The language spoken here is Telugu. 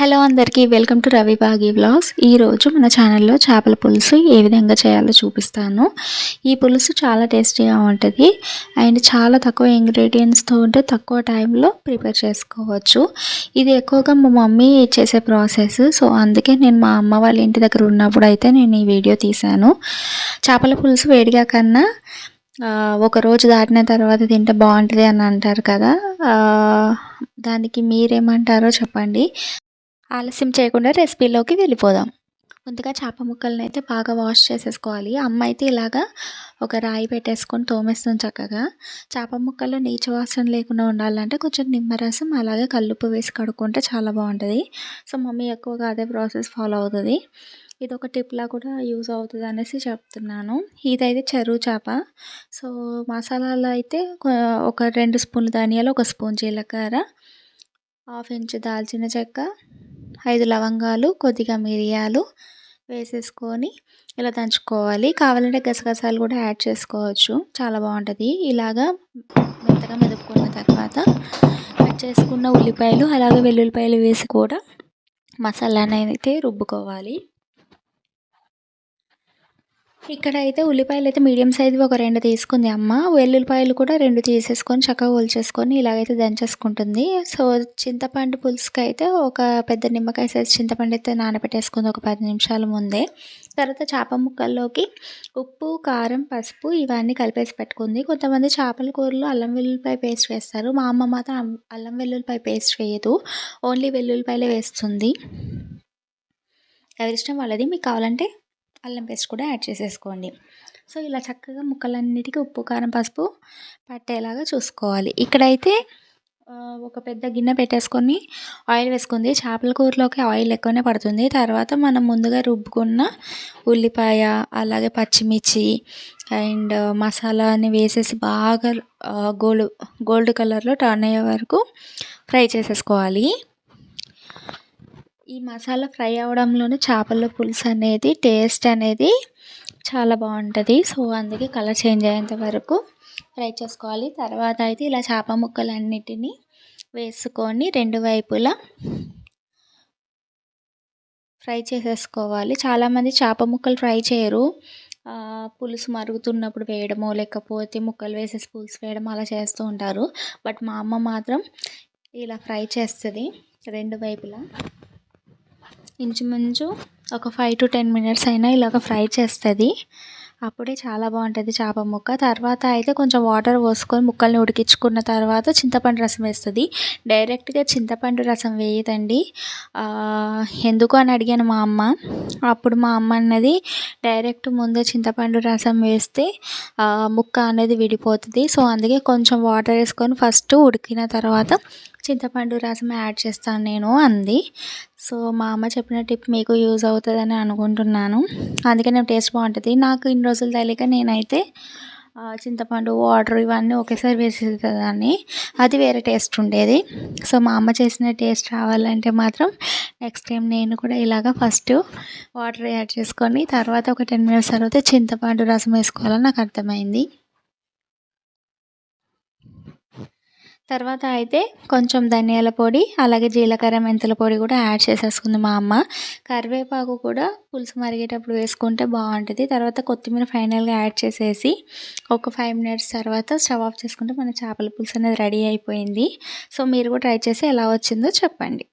హలో అందరికీ welcome to Ravi Bagi blogs ఈరోజు మన ఛానల్లో చేపల పులుసు ఏ విధంగా చేయాలో చూపిస్తాను. ఈ పులుసు చాలా టేస్టీగా ఉంటుంది. అండ్ చాలా తక్కువ ఇంగ్రీడియంట్స్తో ఉంటే తక్కువ టైంలో ప్రిపేర్ చేసుకోవచ్చు. ఇది ఎక్కువగా మా మమ్మీ చేసే ప్రాసెస్ సో అందుకే నేను మా అమ్మ వాళ్ళ ఇంటి దగ్గర ఉన్నప్పుడు అయితే నేను ఈ వీడియో తీశాను. చేపల పులుసు వేడిగా కన్నా ఒక రోజు దాటిన తర్వాత తింటే బాగుంటుంది అని అంటారు కదా. దానికి మీరేమంటారో చెప్పండి. ఆలస్యం చేయకుండా రెసిపీలోకి వెళ్ళిపోదాం. ముందుగా చేప ముక్కలను అయితే బాగా వాష్ చేసేసుకోవాలి. అమ్మ అయితే ఇలాగా ఒక రాయి పెట్టేసుకొని తోమేస్తాం చక్కగా. చేప ముక్కల్లో నీచు వాసన లేకుండా ఉండాలంటే కొంచెం నిమ్మరసం అలాగే కల్లుప్పు వేసి కడుక్కుంటే చాలా బాగుంటుంది. సో మమ్మీ ఎక్కువగా అదే ప్రాసెస్ ఫాలో అవుతుంది. ఇది ఒక టిప్లా కూడా యూజ్ అవుతుంది అనేసి చెప్తున్నాను. ఇదైతే చెరువు చేప. సో మసాలాలో అయితే ఒక రెండు స్పూన్లు ధనియాలు ఒక స్పూన్ జీలకర్ర హాఫ్ ఇంచ్ దాల్చిన చెక్క ఐదు లవంగాలు కొద్దిగా మిరియాలు వేసేసుకొని ఇలా దంచుకోవాలి. కావాలంటే గసగసాలు కూడా యాడ్ చేసుకోవచ్చు. చాలా బాగుంటుంది. ఇలాగా మెత్తగా మెదుపుకున్న తర్వాత కట్ చేసుకున్న ఉల్లిపాయలు అలాగే వెల్లుల్లిపాయలు వేసి కూడా మసాలాని అయితే రుబ్బుకోవాలి. ఇక్కడ అయితే ఉల్లిపాయలు అయితే మీడియం సైజు ఒక రెండు తీసుకుంది అమ్మ. వెల్లుల్లిపాయలు కూడా రెండు తీసేసుకొని చక్కగా ఒలిచేసుకొని ఇలాగైతే దంచేసుకుంటుంది. సో చింతపండు పులుసుకి అయితే ఒక పెద్ద నిమ్మకాయ సైజ్ చింతపండు అయితే నానబెట్టేసుకుంది ఒక పది నిమిషాల ముందే. తర్వాత చేప ముక్కల్లోకి ఉప్పు కారం పసుపు ఇవన్నీ కలిపేసి పెట్టుకుంది. కొంతమంది చేపల కూరలో అల్లం వెల్లుల్లిపాయ పేస్ట్ వేస్తారు. మా అమ్మ మాత్రం అల్లం వెల్లుల్లిపాయ పేస్ట్ వేయదు. ఓన్లీ వెల్లుల్లిపాయలే వేస్తుంది. ఎవరిష్టం వాళ్ళది. మీకు కావాలంటే అల్లం పేస్ట్ కూడా యాడ్ చేసేసుకోండి. సో ఇలా చక్కగా ముక్కలన్నిటికీ ఉప్పు కారం పసుపు పట్టేలాగా చూసుకోవాలి. ఇక్కడైతే ఒక పెద్ద గిన్నె పెట్టేసుకొని ఆయిల్ వేసుకుంది. చేపల కూరలోకి ఆయిల్ ఎక్కువనే పడుతుంది. తర్వాత మనం ముందుగా రుబ్బుకున్న ఉల్లిపాయ అలాగే పచ్చిమిర్చి అండ్ మసాలాని వేసేసి బాగా గోల్డ్ గోల్డ్ కలర్లో టర్న్ అయ్యే వరకు ఫ్రై చేసేసుకోవాలి. ఈ మసాలా ఫ్రై అవడంలోనే చేపల పులుసు అనేది టేస్ట్ అనేది చాలా బాగుంటుంది. సో అందుకే కలర్ చేంజ్ అయ్యేంత వరకు ఫ్రై చేసుకోవాలి. తర్వాత అయితే ఇలా చేప ముక్కలన్నిటినీ వేసుకొని రెండు వైపులా ఫ్రై చేసేసుకోవాలి. చాలామంది చేప ముక్కలు ఫ్రై చేయరు. పులుసు మరుగుతున్నప్పుడు వేయడమో లేకపోతే ముక్కలు వేసేసి పులుసు వేయడం అలా చేస్తూ ఉంటారు. బట్ మా అమ్మ మాత్రం ఇలా ఫ్రై చేస్తుంది రెండు వైపులా. ఇంచుమించు ఒక ఫైవ్ టు టెన్ మినిట్స్ అయినా ఇలాగ ఫ్రై చేస్తుంది. అప్పుడే చాలా బాగుంటుంది చేప ముక్క. తర్వాత అయితే కొంచెం వాటర్ పోసుకొని ముక్కల్ని ఉడికించుకున్న తర్వాత చింతపండు రసం వేస్తుంది. డైరెక్ట్గా చింతపండు రసం వేయదండి. ఎందుకు అని అడిగాను మా అమ్మ. అప్పుడు మా అమ్మ అన్నది డైరెక్ట్ ముందే చింతపండు రసం వేస్తే ముక్క అనేది విడిపోతుంది. సో అందుకే కొంచెం వాటర్ వేసుకొని ఫస్ట్ ఉడికిన తర్వాత చింతపండు రసం యాడ్ చేస్తాను నేను అంది. సో మా అమ్మ చెప్పిన టిప్ మీకు యూజ్ అవుతుందని అనుకుంటున్నాను. అందుకే నేను టేస్ట్ బాగుంటుంది. నాకు ఇన్ని రోజులు తెలియక నేనైతే చింతపండు వాటర్ ఇవన్నీ ఒకేసారి వేసేదాన్ని అది వేరే టేస్ట్ ఉండేది. సో మా అమ్మ చేసిన టేస్ట్ రావాలంటే మాత్రం నెక్స్ట్ టైం నేను కూడా ఇలాగ ఫస్ట్ వాటర్ యాడ్ చేసుకొని తర్వాత ఒక టెన్ మినిట్స్ తర్వాత చింతపండు రసం వేసుకోవాలని నాకు అర్థమైంది. తర్వాత అయితే కొంచెం ధనియాల పొడి అలాగే జీలకర్ర మెంతుల పొడి కూడా యాడ్ చేసేసుకుంది మా అమ్మ. కరివేపాకు కూడా పులుసు మరిగేటప్పుడు వేసుకుంటే బాగుంటుంది. తర్వాత కొత్తిమీర ఫైనల్గా యాడ్ చేసేసి ఒక ఫైవ్ మినిట్స్ తర్వాత స్టవ్ ఆఫ్ చేసుకుంటే మన చేపల పులుసు అనేది రెడీ అయిపోయింది. సో మీరు కూడా ట్రై చేసి ఎలా వచ్చిందో చెప్పండి.